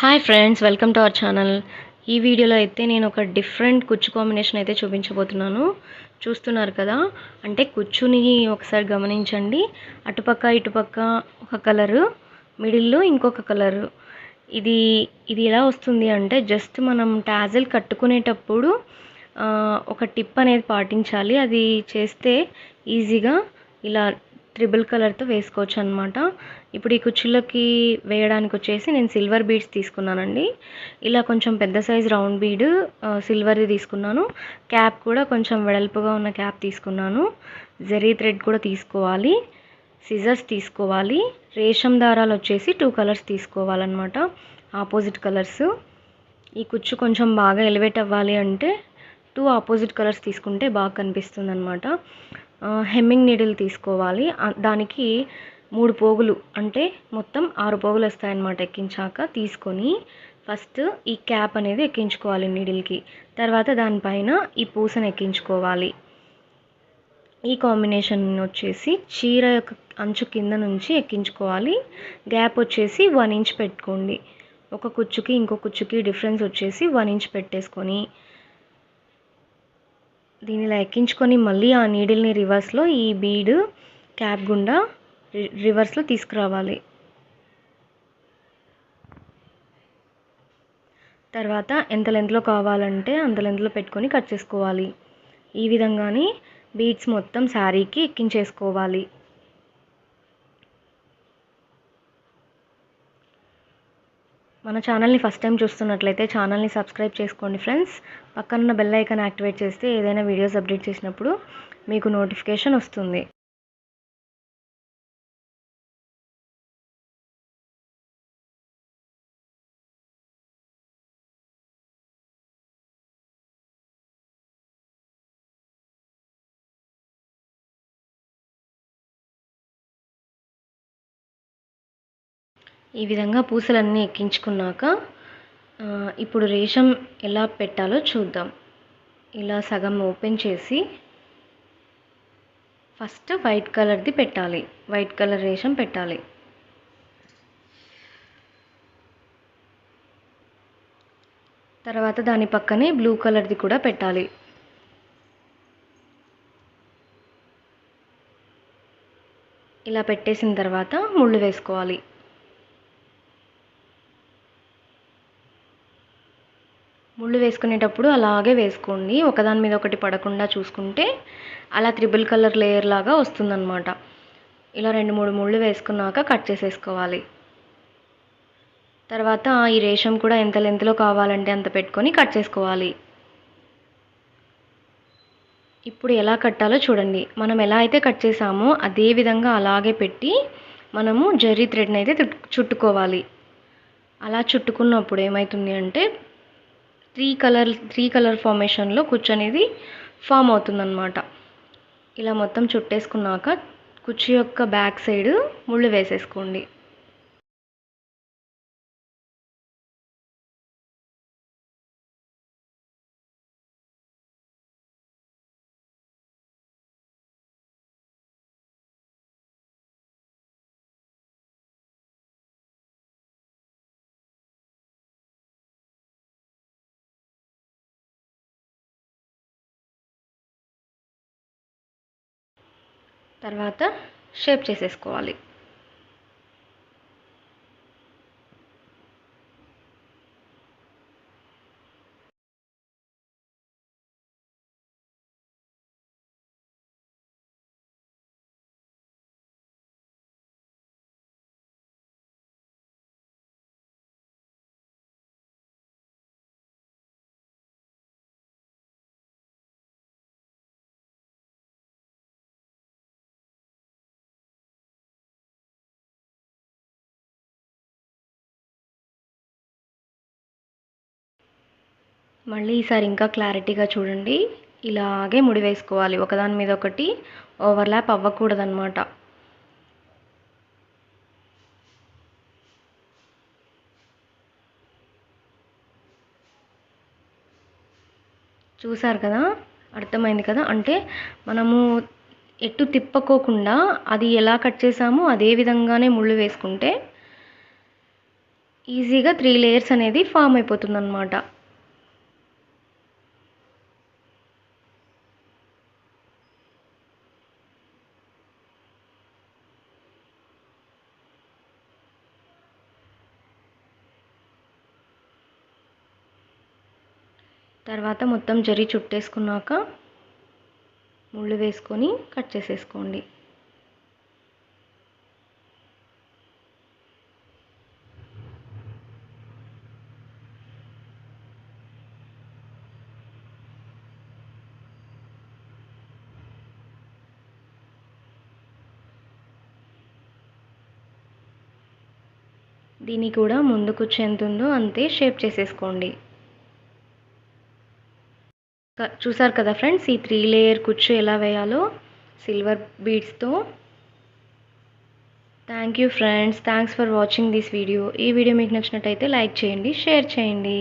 Hi friends welcome to our channel ఈ వీడియోలో అయితే నేను ఒక డిఫరెంట్ కుచ్చు కాంబినేషన్ అయితే చూపించబోతున్నాను. చూస్తున్నారు కదా? అంటే కుచ్చుని ఒకసారి గమనించండి. అటుపక్క ఇటుపక్క ఒక కలరు మిడిల్లో ఇంకొక కలరు ఇది ఇది ఎలా వస్తుంది అంటే జస్ట్ మనం టాజిల్ కట్టుకునేటప్పుడు ఒక టిప్ అనేది పాటించాలి. అది చేస్తే ఈజీగా ఇలా త్రిబుల్ కలర్తో వేసుకోవచ్చు అనమాట ఇప్పుడు ఈ కుచ్చులకి వేయడానికి వచ్చేసి నేను సిల్వర్ బీడ్స్ తీసుకున్నానండి. ఇలా కొంచెం పెద్ద సైజ్ రౌండ్ బీడ్ సిల్వర్ది తీసుకున్నాను. క్యాప్ కూడా కొంచెం వెడల్పుగా ఉన్న క్యాప్ తీసుకున్నాను. జరీ థ్రెడ్ కూడా తీసుకోవాలి. సిజర్స్ తీసుకోవాలి. రేషం దారాలు వచ్చేసి టూ కలర్స్ తీసుకోవాలన్నమాట. Opposite colours. ఈ కుచ్చు కొంచెం బాగా ఎలివేట్ అవ్వాలి అంటే టూ ఆపోజిట్ కలర్స్ తీసుకుంటే బాగా కనిపిస్తుంది అనమాట హెమ్మింగ్ నీడిల్ తీసుకోవాలి. దానికి మూడు పోగులు అంటే మొత్తం ఆరు పోగులు వస్తాయన్నమాట ఎక్కించాక తీసుకొని ఫస్ట్ ఈ క్యాప్ అనేది ఎక్కించుకోవాలి నీడిల్కి. తర్వాత దానిపైన ఈ పూసను ఎక్కించుకోవాలి. ఈ కాంబినేషన్ వచ్చేసి చీర యొక్క అంచు కింద నుంచి ఎక్కించుకోవాలి. గ్యాప్ వచ్చేసి వన్ ఇంచ్ పెట్టుకోండి. ఒక కుచ్చుకి ఇంకో కుచ్చుకి డిఫరెన్స్ వచ్చేసి వన్ ఇంచ్ పెట్టేసుకొని దీన్ని ఇలా ఎక్కించుకొని మళ్ళీ ఆ నీడిల్ని రివర్స్లో ఈ బీడ్ క్యాప్ గుండా రి- రివర్స్లో తీసుకురావాలి. తర్వాత ఎంత లెంత్లో కావాలంటే అంత లెంత్లో పెట్టుకొని కట్ చేసుకోవాలి. ఈ విధంగానే బీడ్స్ మొత్తం శారీకి ఎక్కించేసుకోవాలి. మన ఛానల్ని ఫస్ట్ టైం చూస్తున్నట్లయితే ఛానల్ని సబ్స్క్రైబ్ చేసుకోండి ఫ్రెండ్స్. పక్కనున్న బెల్ ఐకాన్ యాక్టివేట్ చేస్తే ఏదైనా వీడియోస్ అప్డేట్ చేసినప్పుడు మీకు నోటిఫికేషన్ వస్తుంది. ఈ విధంగా పూసలన్నీ ఎక్కించుకున్నాక ఇప్పుడు రేషం ఎలా పెట్టాలో చూద్దాం. ఇలా సగం ఓపెన్ చేసి ఫస్ట్ వైట్ కలర్ది పెట్టాలి. వైట్ కలర్ రేషం పెట్టాలి. తర్వాత దాని పక్కనే బ్లూ కలర్ది కూడా పెట్టాలి. ఇలా పెట్టేసిన తర్వాత ముళ్ళు వేసుకోవాలి. వేసుకునేటప్పుడు అలాగే వేసుకోండి. ఒకదాని మీద ఒకటి పడకుండా చూసుకుంటే అలా త్రిబుల్ కలర్ లేయర్ లాగా వస్తుందన్నమాట. ఇలా రెండు మూడు ముళ్ళు వేసుకున్నాక కట్ చేసేసుకోవాలి. తర్వాత ఈ రేషం కూడా ఎంత లెంత్లో కావాలంటే అంత పెట్టుకొని కట్ చేసుకోవాలి. ఇప్పుడు ఎలా కట్టాలో చూడండి. మనం ఎలా అయితే కట్ చేసామో అదే విధంగా అలాగే పెట్టి మనము జర్రీ థ్రెడ్ని అయితే చుట్టుకోవాలి. అలా చుట్టుకున్నప్పుడు ఏమవుతుంది అంటే త్రీ కలర్ త్రీ కలర్ ఫార్మేషన్లో కుచ్చు అనేది ఫామ్ అవుతుందన్నమాట. ఇలా మొత్తం చుట్టేసుకున్నాక కుచ్చు యొక్క బ్యాక్ సైడ్ ముళ్ళు వేసేసుకోండి. తర్వాత షేప్ చేసేసుకోవాలి. మళ్ళీ ఈసారి ఇంకా క్లారిటీగా చూడండి. ఇలాగే ముడి వేసుకోవాలి. ఒకదాని మీద ఒకటి ఓవర్లాప్ అవ్వకూడదన్నమాట. చూసారు కదా? అర్థమైంది కదా? అంటే మనము ఎటు తిప్పకోకుండా అది ఎలా కట్ చేసామో అదే విధంగానే ముళ్ళు వేసుకుంటే ఈజీగా త్రీ లేయర్స్ అనేది ఫామ్ అయిపోతుందన్నమాట. తర్వాత మొత్తం జరి చుట్టేసుకున్నాక ముళ్ళు వేసుకొని కట్ చేసేసుకోండి. దీన్ని కూడా ముందు చెందుందో అంతే షేప్ చేసేసుకోండి. చూసారు కదా ఫ్రెండ్స్ ఈ త్రీ లేయర్ కుచ్చు ఎలా వేయాలో? Silver బీడ్స్తో thank you friends. Thanks for watching this video. ఈ వీడియో మీకు నచ్చినట్టయితే లైక్ చేయండి షేర్ చేయండి.